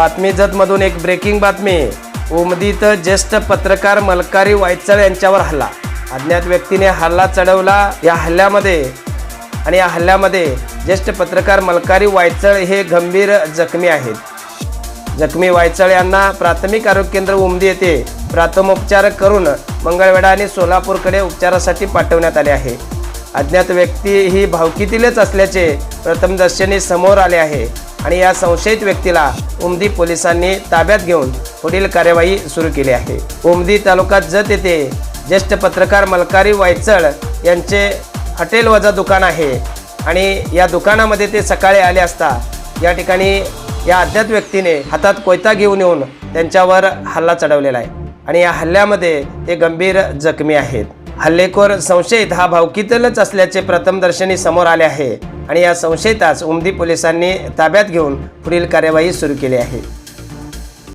बातमी जतमधून एक ब्रेकिंग बातमी. उमदीत ज्येष्ठ पत्रकार मलकारी वायचळ यांच्यावर हल्ला. अज्ञात व्यक्तीने हल्ला चढवला या हल्ल्यामध्ये. आणि या हल्ल्यामध्ये ज्येष्ठ पत्रकार मलकारी वायचळ हे गंभीर जखमी आहेत. जखमी वायचळ यांना प्राथमिक आरोग्य केंद्र उमदी येथे प्राथमोपचार करून मंगळवेढा आणि सोलापूरकडे उपचारासाठी पाठवण्यात आले आहे. अज्ञात व्यक्ती ही भावकीतीलच असल्याचे प्रथमदर्शनी समोर आले आहे. आणि या संशयित व्यक्तीला उमदी पोलिसांनी ताब्यात घेऊन पुढील कार्यवाही सुरू केली आहे. उमदी तालुका जत येथे ज्येष्ठ पत्रकार मलकारी वायचळ यांचे हॉटेल वजा दुकान आहे. आणि या दुकानामध्ये ते सकाळी आले असता या ठिकाणी या अज्ञात व्यक्तीने हातात कोयता घेऊन येऊन त्यांच्यावर हल्ला चढवलेला आहे. आणि या हल्ल्यामध्ये ते गंभीर जखमी आहेत. हल्लेखोर संशयित हा भावकीतलच असल्याचे प्रथमदर्शनी समोर आले आहे. आणि या संशयितास उमदी पोलिसांनी ताब्यात घेऊन पुढील कार्यवाही सुरू केली आहे.